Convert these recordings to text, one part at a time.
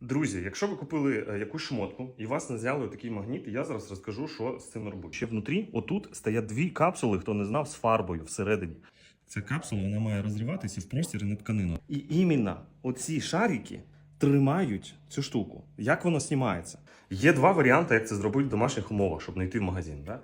Друзі, якщо ви купили е, якусь шмотку і вас не зняли такий магніт, я зараз розкажу, що з цим робити. Ще внутрі, отут стоять дві капсули, хто не знав, з фарбою всередині. Ця капсула вона має розриватися в простір не тканину. І іменно оці шарики тримають цю штуку. Як воно знімається? Є два варіанти, як це зробити в домашніх умовах, щоб не йти в магазин. Да?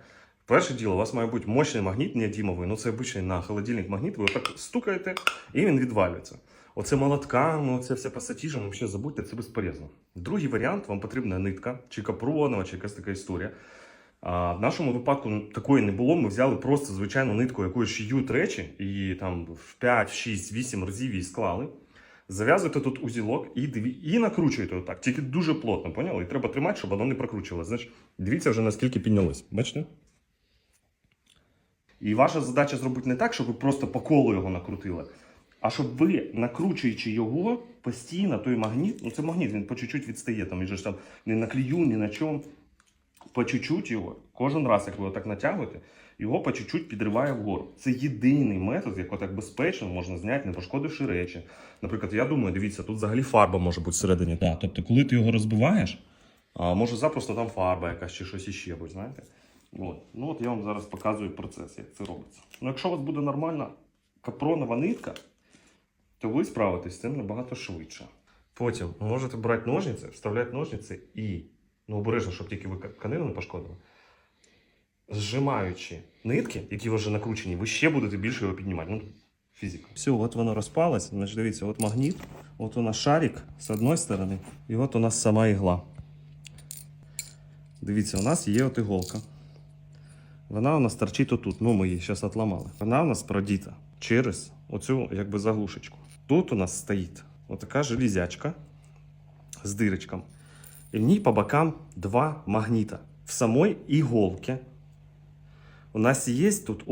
Перше діло, у вас має бути мощний магніт, неодімовий. Ну це обичний на холодильник магніт, ви отак стукаєте і він відвалюється. Оце молотками, оце все пасатіжем, взагалі забудьте, це безполезно. Другий варіант, вам потрібна нитка, чи капронова, чи якась така історія. А в нашому випадку такої не було. Ми взяли просто звичайну нитку, якою шиють речі, і там в 5, 6, 8 разів її склали. Зав'язуєте тут узілок і, і накручуєте отак. Тільки дуже плотно, поняли? І треба тримати, щоб воно не прокручувалося. Значить, дивіться вже наскільки піднялось. Бачите? І ваша задача зробити не так, щоб ви просто по колу його накрутили, а щоб ви, накручуючи його, постійно той магніт, ну це магніт, він по чуть-чуть відстає, там, же ж там не на клею, ні на чому. По чуть-чуть його, кожен раз, як ви отак натягуєте, його по чуть-чуть підриває вгору. Це єдиний метод, як отак безпечно можна зняти, не пошкодивши речі. Наприклад, я думаю, дивіться, тут взагалі фарба може бути всередині. Так, тобто, коли ти його розбиваєш, може запросто там фарба якась чи щось іще, будь, знаєте. От. Ну от я вам зараз показую процес, як це робиться. Ну, якщо у вас буде нормальна капронова нитка, то ви справитесь з цим набагато швидше. Потім можете брати ножниці, вставляти ножниці і, ну обережно, щоб тільки ви тканину не пошкодили. Зжимаючи нитки, які вже накручені, ви ще будете більше його піднімати. Ну, фізика. Все, от воно розпалось. Значить, дивіться, от магніт, от у нас шарик з одної сторони, і от у нас сама ігла. Дивіться, у нас є от іголка. Вона у нас торчить отут. Ну, ми її зараз отламали. Вона у нас продіта через оцю якби заглушечку. Тут у нас стоїть отака железячка з дирочком. І в ній по бокам два магніта. В самій іголці у нас є тут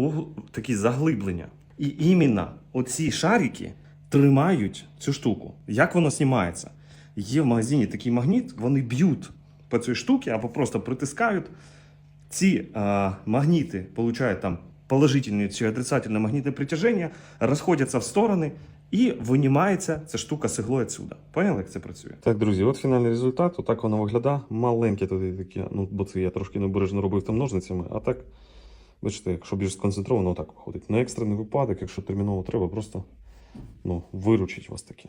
такі заглиблення. І іменно оці шарики тримають цю штуку. Як воно знімається? Є в магазині такий магніт, вони б'ють по цій штуці або просто притискають. Ці а, магніти получають там положительне чи отрицательне магнітне притяження, розходяться в сторони і винімається ця штука з іглою відсюди. Поняли, як це працює? Так, друзі, от фінальний результат. Отак воно виглядає. Маленьке туди таке, ну, бо це я трошки необережно робив там ножницями, а так, бачите, якщо більш сконцентровано, отак виходить. На екстрений випадок, якщо терміново треба, просто ну, виручить вас таке.